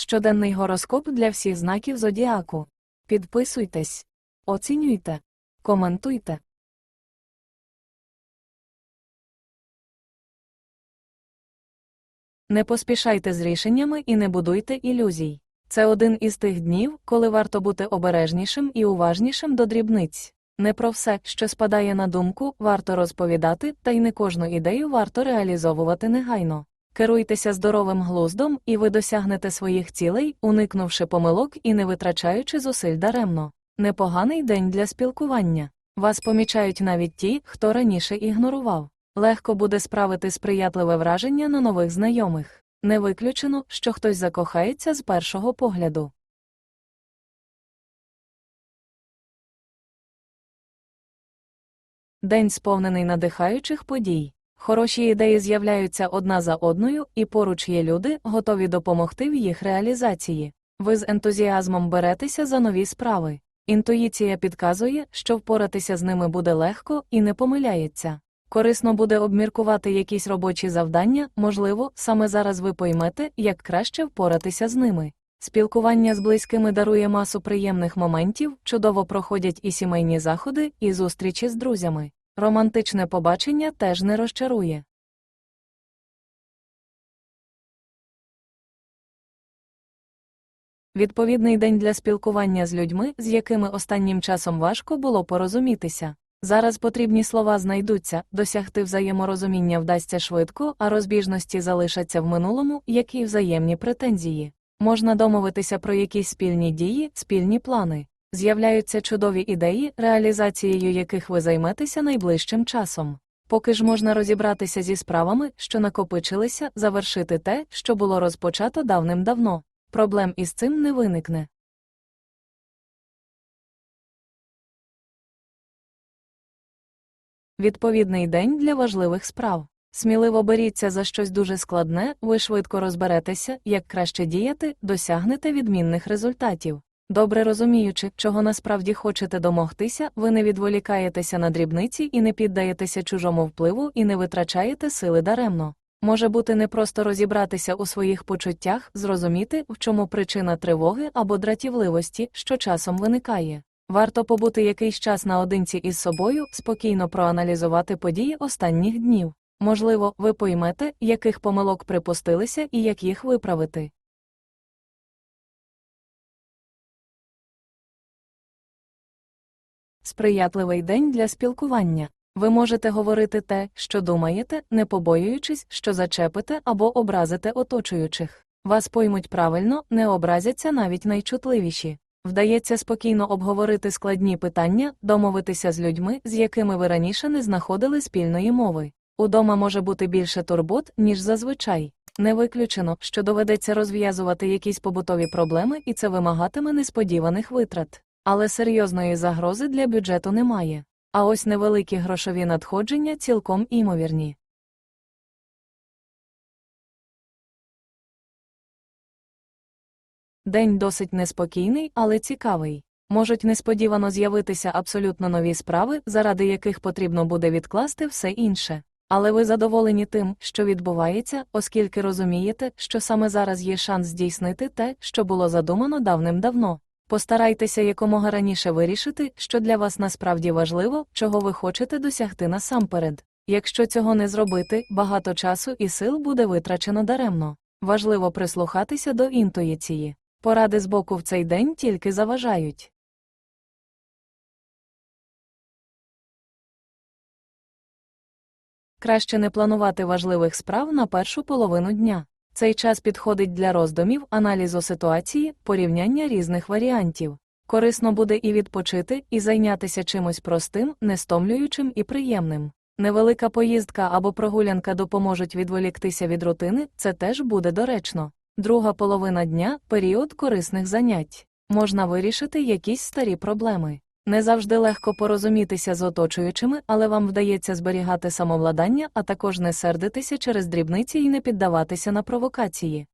Щоденний гороскоп для всіх знаків зодіаку. Підписуйтесь, оцінюйте, коментуйте. Не поспішайте з рішеннями і не будуйте ілюзій. Це один із тих днів, коли варто бути обережнішим і уважнішим до дрібниць. Не про все, що спадає на думку, варто розповідати, та й не кожну ідею варто реалізовувати негайно. Керуйтеся здоровим глуздом, і ви досягнете своїх цілей, уникнувши помилок і не витрачаючи зусиль даремно. Непоганий день для спілкування. Вас помічають навіть ті, хто раніше ігнорував. Легко буде справити сприятливе враження на нових знайомих. Не виключено, що хтось закохається з першого погляду. День сповнений надихаючих подій. Хороші ідеї з'являються одна за одною, і поруч є люди, готові допомогти в їх реалізації. Ви з ентузіазмом беретеся за нові справи. Інтуїція підказує, що впоратися з ними буде легко і не помиляється. Корисно буде обміркувати якісь робочі завдання, можливо, саме зараз ви поймете, як краще впоратися з ними. Спілкування з близькими дарує масу приємних моментів, чудово проходять і сімейні заходи, і зустрічі з друзями. Романтичне побачення теж не розчарує. Відповідний день для спілкування з людьми, з якими останнім часом важко було порозумітися. Зараз потрібні слова знайдуться, досягти взаєморозуміння вдасться швидко, а розбіжності залишаться в минулому, як і взаємні претензії. Можна домовитися про якісь спільні дії, спільні плани. З'являються чудові ідеї, реалізацією яких ви займетеся найближчим часом. Поки ж можна розібратися зі справами, що накопичилися, завершити те, що було розпочато давним-давно. Проблем із цим не виникне. Відповідний день для важливих справ. Сміливо беріться за щось дуже складне, ви швидко розберетеся, як краще діяти, досягнете відмінних результатів. Добре розуміючи, чого насправді хочете домогтися, ви не відволікаєтеся на дрібниці і не піддаєтеся чужому впливу і не витрачаєте сили даремно. Може бути непросто розібратися у своїх почуттях, зрозуміти, в чому причина тривоги або дратівливості, що часом виникає. Варто побути якийсь час наодинці із собою, спокійно проаналізувати події останніх днів. Можливо, ви поймете, яких помилок припустилися і як їх виправити. Сприятливий день для спілкування. Ви можете говорити те, що думаєте, не побоюючись, що зачепите або образите оточуючих. Вас поймуть правильно, не образяться навіть найчутливіші. Вдається спокійно обговорити складні питання, домовитися з людьми, з якими ви раніше не знаходили спільної мови. Удома може бути більше турбот, ніж зазвичай. Не виключено, що доведеться розв'язувати якісь побутові проблеми, і це вимагатиме несподіваних витрат. Але серйозної загрози для бюджету немає. А ось невеликі грошові надходження цілком імовірні. День досить неспокійний, але цікавий. Можуть несподівано з'явитися абсолютно нові справи, заради яких потрібно буде відкласти все інше. Але ви задоволені тим, що відбувається, оскільки розумієте, що саме зараз є шанс здійснити те, що було задумано давним-давно. Постарайтеся якомога раніше вирішити, що для вас насправді важливо, чого ви хочете досягти насамперед. Якщо цього не зробити, багато часу і сил буде витрачено даремно. Важливо прислухатися до інтуїції. Поради з боку в цей день тільки заважають. Краще не планувати важливих справ на першу половину дня. Цей час підходить для роздумів, аналізу ситуації, порівняння різних варіантів. Корисно буде і відпочити, і зайнятися чимось простим, нестомлюючим і приємним. Невелика поїздка або прогулянка допоможуть відволіктися від рутини, це теж буде доречно. Друга половина дня період корисних занять. Можна вирішити якісь старі проблеми. Не завжди легко порозумітися з оточуючими, але вам вдається зберігати самовладання, а також не сердитися через дрібниці і не піддаватися на провокації.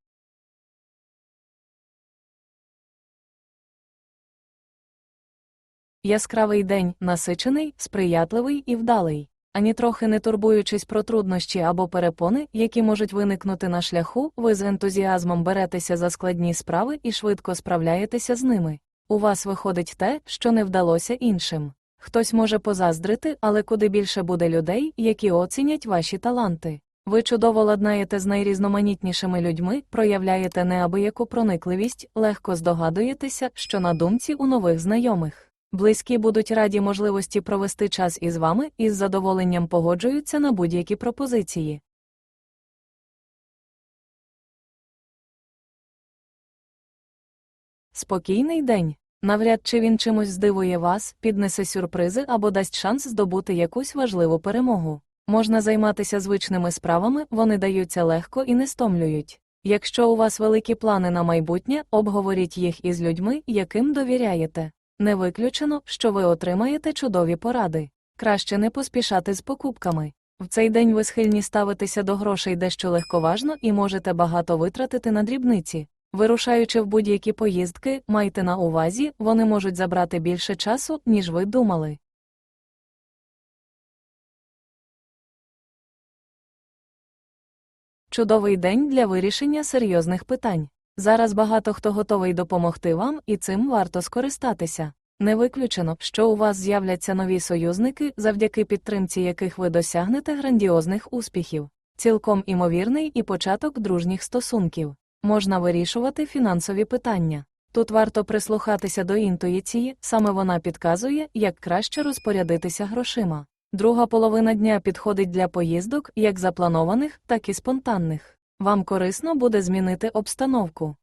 Яскравий день, насичений, сприятливий і вдалий. Ані трохи не турбуючись про труднощі або перепони, які можуть виникнути на шляху, ви з ентузіазмом беретеся за складні справи і швидко справляєтеся з ними. У вас виходить те, що не вдалося іншим. Хтось може позаздрити, але куди більше буде людей, які оцінять ваші таланти. Ви чудово ладнаєте з найрізноманітнішими людьми, проявляєте неабияку проникливість, легко здогадуєтеся, що на думці у нових знайомих. Близькі будуть раді можливості провести час із вами і з задоволенням погоджуються на будь-які пропозиції. Спокійний день. Навряд чи він чимось здивує вас, піднесе сюрпризи або дасть шанс здобути якусь важливу перемогу. Можна займатися звичними справами, вони даються легко і не стомлюють. Якщо у вас великі плани на майбутнє, обговоріть їх із людьми, яким довіряєте. Не виключено, що ви отримаєте чудові поради. Краще не поспішати з покупками. В цей день ви схильні ставитися до грошей дещо легковажно і можете багато витратити на дрібниці. Вирушаючи в будь-які поїздки, майте на увазі, вони можуть забрати більше часу, ніж ви думали. Чудовий день для вирішення серйозних питань. Зараз багато хто готовий допомогти вам, і цим варто скористатися. Не виключено, що у вас з'являться нові союзники, завдяки підтримці яких ви досягнете грандіозних успіхів. Цілком імовірний і початок дружніх стосунків. Можна вирішувати фінансові питання. Тут варто прислухатися до інтуїції, саме вона підказує, як краще розпорядитися грошима. Друга половина дня підходить для поїздок як запланованих, так і спонтанних. Вам корисно буде змінити обстановку.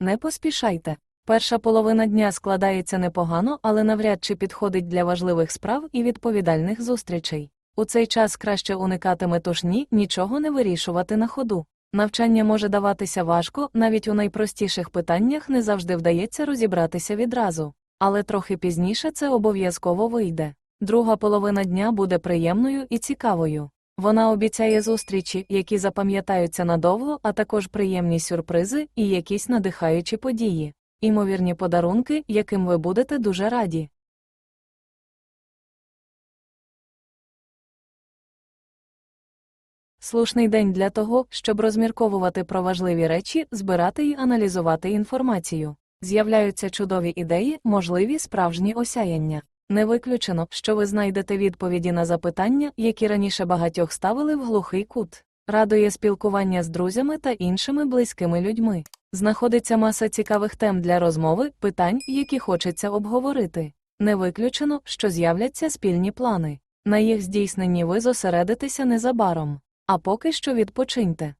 Не поспішайте. Перша половина дня складається непогано, але навряд чи підходить для важливих справ і відповідальних зустрічей. У цей час краще уникати метушні, нічого не вирішувати на ходу. Навчання може даватися важко, навіть у найпростіших питаннях не завжди вдається розібратися відразу. Але трохи пізніше це обов'язково вийде. Друга половина дня буде приємною і цікавою. Вона обіцяє зустрічі, які запам'ятаються надовго, а також приємні сюрпризи і якісь надихаючі події, імовірні подарунки, яким ви будете дуже раді. Слушний день для того, щоб розмірковувати про важливі речі, збирати і аналізувати інформацію. З'являються чудові ідеї, можливі справжні осяяння. Не виключено, що ви знайдете відповіді на запитання, які раніше багатьох ставили в глухий кут. Радує спілкування з друзями та іншими близькими людьми. Знаходиться маса цікавих тем для розмови, питань, які хочеться обговорити. Не виключено, що з'являться спільні плани. На їх здійсненні ви зосередитеся незабаром. А поки що відпочиньте.